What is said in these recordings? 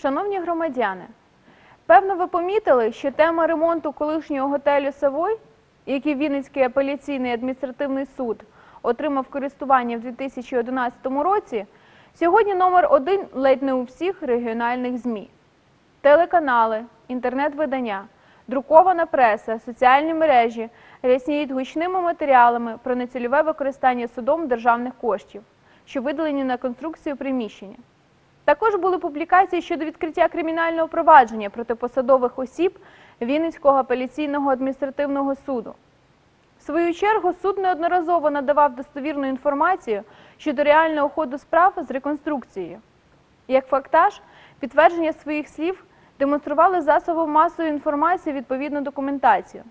Шановні громадяни, певно, ви помітили, що тема ремонту колишнього готелю Савой, який Вінницький апеляційний адміністративний суд отримав користування в 2011 році, сьогодні номер один ледь не у всіх регіональних ЗМІ. Телеканали, інтернет-видання, друкована преса, соціальні мережі рясніють гучними матеріалами про нецільове використання судом державних коштів, що видалені на конструкцію приміщення. Також були публікації щодо відкриття кримінального провадження проти посадових осіб Вінницького апеляційного адміністративного суду. В свою чергу суд неодноразово надавав достовірну інформацію щодо реального ходу справ з реконструкцією. Як фактаж, підтвердження своїх слів демонстрували засобом масової інформації відповідну документацію.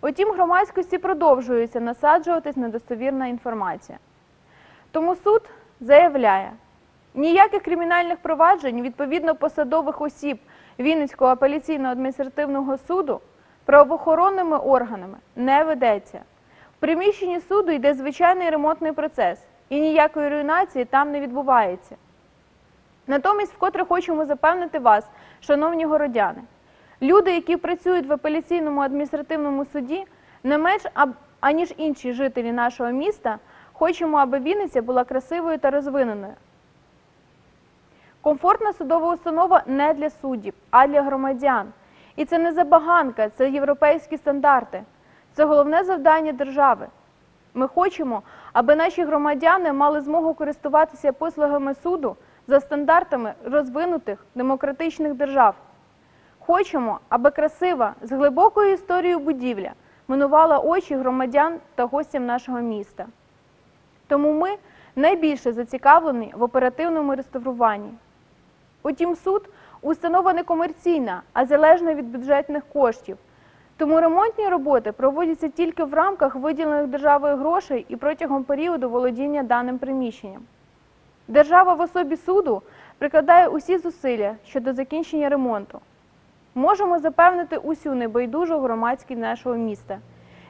Утім, громадськості продовжується насаджуватись недостовірна інформація. Тому суд заявляє, ніяких кримінальних проваджень відповідно посадових осіб Вінницького апеляційного адміністративного суду правоохоронними органами не ведеться. В приміщенні суду йде звичайний ремонтний процес, і ніякої руйнації там не відбувається. Натомість, вкотре хочемо запевнити вас, шановні городяни, люди, які працюють в апеляційному адміністративному суді, не менш аніж інші жителі нашого міста, хочемо, аби Вінниця була красивою та розвиненою. Комфортна судова установа не для суддів, а для громадян. І це не забаганка, це європейські стандарти. Це головне завдання держави. Ми хочемо, аби наші громадяни мали змогу користуватися послугами суду за стандартами розвинутих демократичних держав. Хочемо, аби красива, з глибокою історією будівля минувала очі громадян та гостям нашого міста. Тому ми найбільше зацікавлені в оперативному реставруванні. Утім, суд установа не комерційна, а залежна від бюджетних коштів. Тому ремонтні роботи проводяться тільки в рамках виділених державою грошей і протягом періоду володіння даним приміщенням. Держава в особі суду прикладає усі зусилля щодо закінчення ремонту. Можемо запевнити усю небайдужу громадськість нашого міста.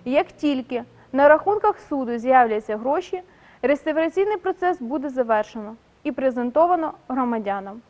Як тільки на рахунках суду з'являться гроші, реставраційний процес буде завершено і презентовано громадянам.